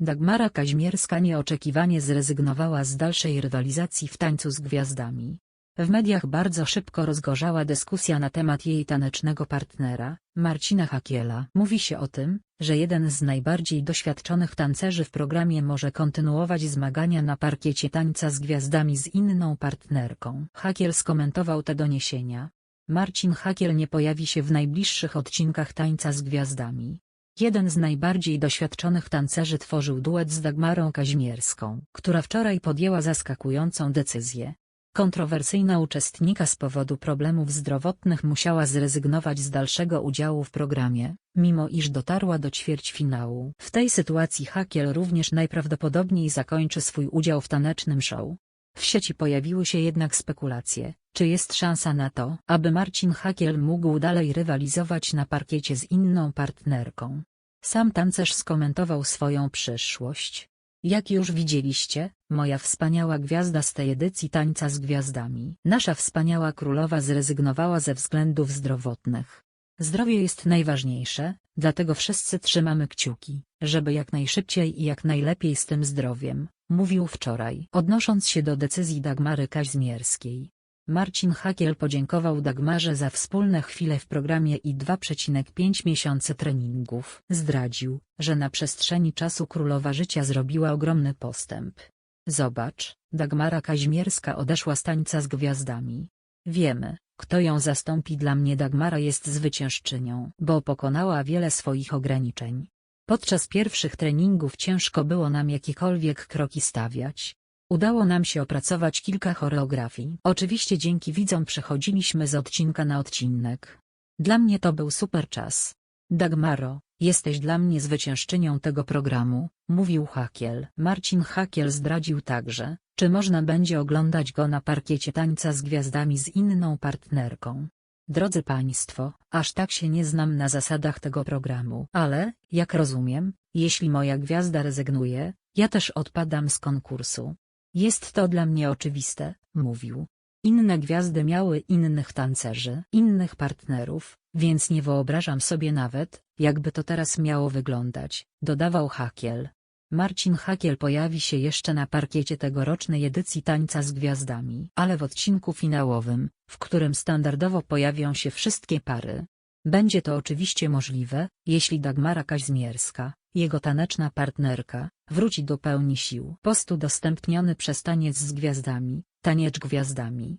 Dagmara Kaźmierska nieoczekiwanie zrezygnowała z dalszej rywalizacji w tańcu z gwiazdami. W mediach bardzo szybko rozgorzała dyskusja na temat jej tanecznego partnera, Marcina Hakiela. Mówi się o tym, że jeden z najbardziej doświadczonych tancerzy w programie może kontynuować zmagania na parkiecie tańca z gwiazdami z inną partnerką. Hakiel skomentował te doniesienia. Marcin Hakiel nie pojawi się w najbliższych odcinkach tańca z gwiazdami. Jeden z najbardziej doświadczonych tancerzy tworzył duet z Dagmarą Kaźmierską, która wczoraj podjęła zaskakującą decyzję. Kontrowersyjna uczestnika z powodu problemów zdrowotnych musiała zrezygnować z dalszego udziału w programie, mimo iż dotarła do ćwierćfinału. W tej sytuacji Hakiel również najprawdopodobniej zakończy swój udział w tanecznym show. W sieci pojawiły się jednak spekulacje, czy jest szansa na to, aby Marcin Hakiel mógł dalej rywalizować na parkiecie z inną partnerką. Sam tancerz skomentował swoją przyszłość. Jak już widzieliście, moja wspaniała gwiazda z tej edycji tańca z gwiazdami. Nasza wspaniała królowa zrezygnowała ze względów zdrowotnych. Zdrowie jest najważniejsze, dlatego wszyscy trzymamy kciuki, żeby jak najszybciej i jak najlepiej z tym zdrowiem, mówił wczoraj, odnosząc się do decyzji Dagmary Kaźmierskiej. Marcin Hakiel podziękował Dagmarze za wspólne chwile w programie i 2,5 miesiące treningów. Zdradził, że na przestrzeni czasu królowa życia zrobiła ogromny postęp. Zobacz, Dagmara Kaźmierska odeszła z tańca z gwiazdami. Wiemy, kto ją zastąpi dla mnie Dagmara jest zwyciężczynią, bo pokonała wiele swoich ograniczeń. Podczas pierwszych treningów ciężko było nam jakiekolwiek kroki stawiać, Udało nam się opracować kilka choreografii. Oczywiście dzięki widzom przechodziliśmy z odcinka na odcinek. Dla mnie to był super czas. Dagmaro, jesteś dla mnie zwyciężczynią tego programu, mówił Hakiel. Marcin Hakiel zdradził także, czy można będzie oglądać go na parkiecie tańca z gwiazdami z inną partnerką. Drodzy Państwo, aż tak się nie znam na zasadach tego programu. Ale, jak rozumiem, jeśli moja gwiazda rezygnuje, ja też odpadam z konkursu. Jest to dla mnie oczywiste, mówił. Inne gwiazdy miały innych tancerzy, innych partnerów, więc nie wyobrażam sobie nawet, jakby to teraz miało wyglądać, dodawał Hakiel. Marcin Hakiel pojawi się jeszcze na parkiecie tegorocznej edycji Tańca z Gwiazdami, ale w odcinku finałowym, w którym standardowo pojawią się wszystkie pary. Będzie to oczywiście możliwe, jeśli Dagmara Kaźmierska, jego taneczna partnerka, wróci do pełni sił. Post udostępniony przez Taniec z Gwiazdami, Taniecz Gwiazdami,